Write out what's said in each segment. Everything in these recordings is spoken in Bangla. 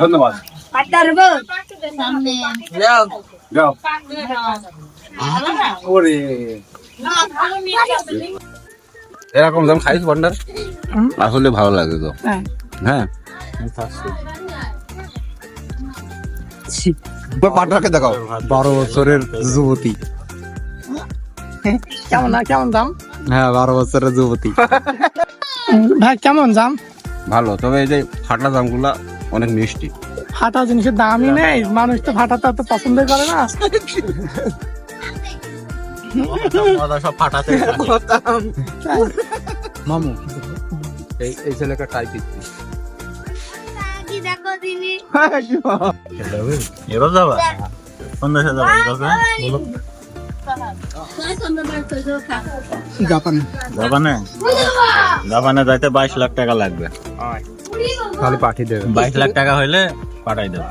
ধন্যবাদ এরকম দাম খাইছ ভান্ডার আসলে ভালো লাগে তো। হ্যাঁ। পাটনাকে দেখাও। বারো বছরের যুবতী। কেমন কেমন দাম? হ্যাঁ বারো বছরের যুবতী। ভাই কেমন দাম? ভালো তবে এই যে ফাটা দামগুলা অনেক মিষ্টি। ফাটা জিনিসের দামই নেই মানুষ তো ফাটা তো এত পছন্দ করে না। সব ফাটাতে মামু এই এই এবার যাবা? দেশে যাবা জাপানে। জাপানে জাপানে যাইতে বাইশ লাখ টাকা লাগবে। খালি পাঠিয়ে দেবে। বাইশ লাখ টাকা হইলে পাঠাই দেবো।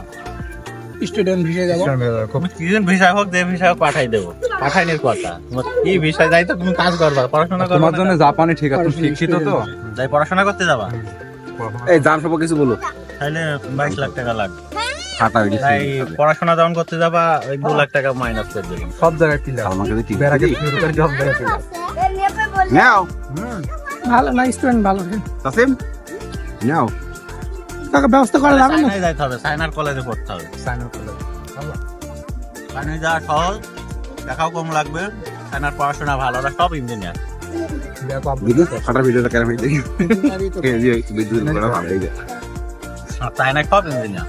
স্টুডেন্ট ভিসে যাব। কিজন ভিসা হোক যে ভিসা হোক পাঠাই দেবো। পাঠাইনির কথা। তোমার কি ভিসা যাই তো তুমি কাজ করবা পড়াশোনা করবা তোমার জন্য জাপানি ঠিক আছে তুমি শিক্ষিত তো। যাই পড়াশোনা করতে যাবা। এই সব কিছু বলো তাহলে বাইশ লাখ টাকা লাগবে। ফাটা পড়াশোনা যখন করতে যাবা ওই দু লাখ টাকা মাইনাস করে দেবেন সব জায়গায় বেড়াকে সব নাও। ভালো না স্টুডেন্ট ভালো তাসিম? নাও। কাকে ব্যবস্থা করা যাবে না? যাইতে হবে সাইনার কলেজে পড়তে হবে। সাইন আপ করে সাইনায় যাওয়া সহজ টাকাও কম লাগবে। সাইনার পড়াশোনা ভালো ওরা সব ইঞ্জিনিয়ার ফাটার ভিডিওটা কেন দেখি। যে সব ইঞ্জিনিয়ার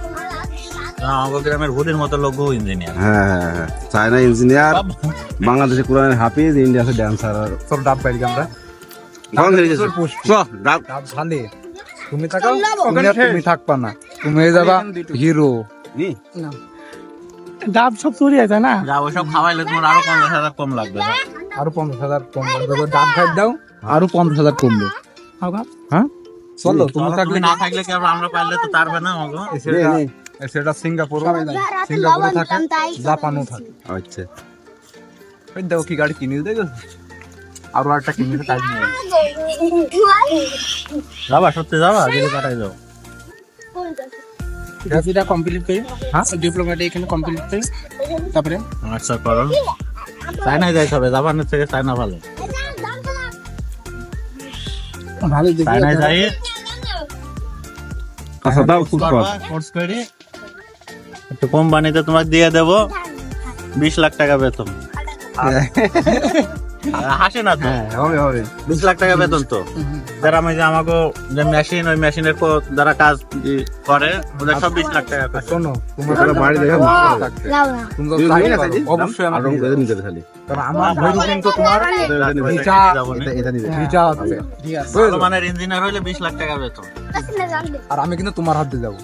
আমাদের গ্রামের ভুটির মতো লোকও ইঞ্জিনিয়ার হ্যাঁ হ্যাঁ হ্যাঁ চায়না ইঞ্জিনিয়ার বাংলাদেশে কোরআনের হাফিজ ইন্ডিয়াতে ড্যান্সার ডাব বাইরে আমরা। ডাব ডাব তুমি থাকাও তুমি থাকবা না তুমি যাবা হিরো ডাব সব চুরি আছে না? খাওয়াইলে তোমার আরও পঞ্চাশ হাজার কম লাগবে আরও পঞ্চাশ হাজার কমবে যখন ডাব খাই দাও আরও পঞ্চাশ হাজার কমবে। হ্যাঁ। চলো তুমি থাকলে না থাকলে কি আমরা পারলে তো পারবে না। সেটা সিঙ্গাপুর সিঙ্গাপুরে থাকে জাপানও থাকে। আচ্ছা। ওই দেখো কি গাড়ি কিনে দেখো আরও একটা কিনে টাইম নেই যাবা সত্যি যাবা দিলে পাঠাই দাও। ডিগ্রিটা কমপ্লিট করি। হ্যাঁ? ডিপ্লোমাটা এখানে কমপ্লিট করি। তারপরে? আচ্ছা করো। চায়নায় যাইতে হবে জাপানের থেকে চায়না ভালো। ভালো চায়নায় যাই। আচ্ছা দাও খুব কর কোর্স করে। একটু কোম্পানিতে তোমার দিয়ে দেবো। বিশ লাখ টাকা বেতন। হাসে না তো? হ্যাঁ হবে হবে। বিশ লাখ টাকা বেতন তো? যারা আমি যে আমাকে যে মেশিন ওই মেশিনের যারা কাজ করে ওদের সব বিশ লাখ টাকা শোনো তোমার তাহলে বাড়ি দেখে। অবশ্যই আমার রং নিতে খালি। কারণ আমার ভেরু কিন্তু তোমার ভিসা যাব এটা এটা ভিসা আছে। ঠিক আছে। ভালো ইঞ্জিনিয়ার হইলে বিশ লাখ টাকা বেতন। আর আমি কিন্তু তোমার হাত দিয়ে যাব।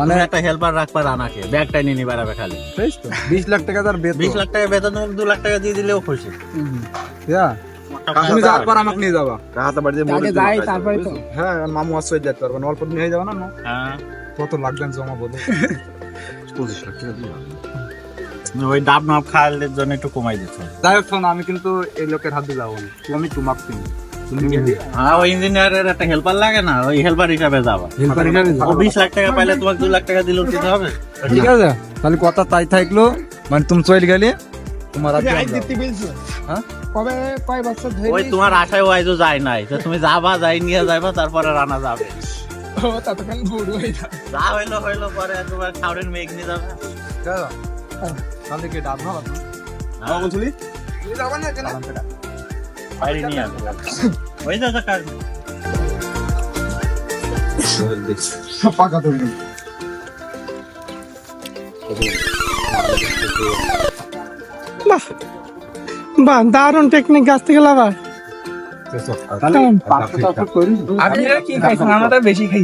মানে একটা হেল্পার রাখবা রানাকে ব্যাগটাই নিয়ে নিয়ে বেড়াবে খালি। বিশ লাখ টাকা তার বেতন। বিশ লাখ টাকা বেতন দু লাখ টাকা দিয়ে দিলেও খুশি। হ্যাঁ তুমি যাওয়ার পর আমাকে নিয়ে যাবা। রাহাতা বাড়িতে আগে যাই তারপরে তো। হ্যাঁ মামু আসছে যেতে পারবেন অল্প দিন হয়ে যাবে না না। হ্যাঁ। কত লাগবেন জমা বলে। পঁচিশ লাখ টাকা দিও। ওই ডাব নাব খাওয়ার জন্য একটু কমাই দিতে যাই হোক শোনো আমি কিন্তু এই লোকের হাত দিয়ে যাব না। তুমি তোমাকে চিনি হ্যাঁ ওই ইঞ্জিনিয়ারের একটা হেল্পার লাগে না ওই হেল্পার হিসাবে যাবা। হেল্পার হিসাবে ও বিশ লাখ টাকা পাইলে তোমাকে দু লাখ টাকা দিলেও দিতে হবে। ঠিক আছে তাহলে কথা তাই থাকল। মানে তুমি চলে গেলে তোমার যাব। হ্যাঁ? কবে কয় বছর ধরে ওই তোমার আশায় ও যায় নাই তো তুমি যাবা যাই নিয়ে যাইবা তারপরে রানা যাবে। ও ততক্ষণ বুড়ো হয়ে যাবে। যা হইল হইল পরে তোমার মেঘ নিয়ে যাবে। তাহলে কি ডাব না হ্যাঁ, বলছিলি বাইরে নিয়ে আসবে ওই তো কাজ পাকা ধরে বাহ দারুণ টেকনিক গাছ থেকে লাভার কি খাইছেন? আমরা বেশি খাই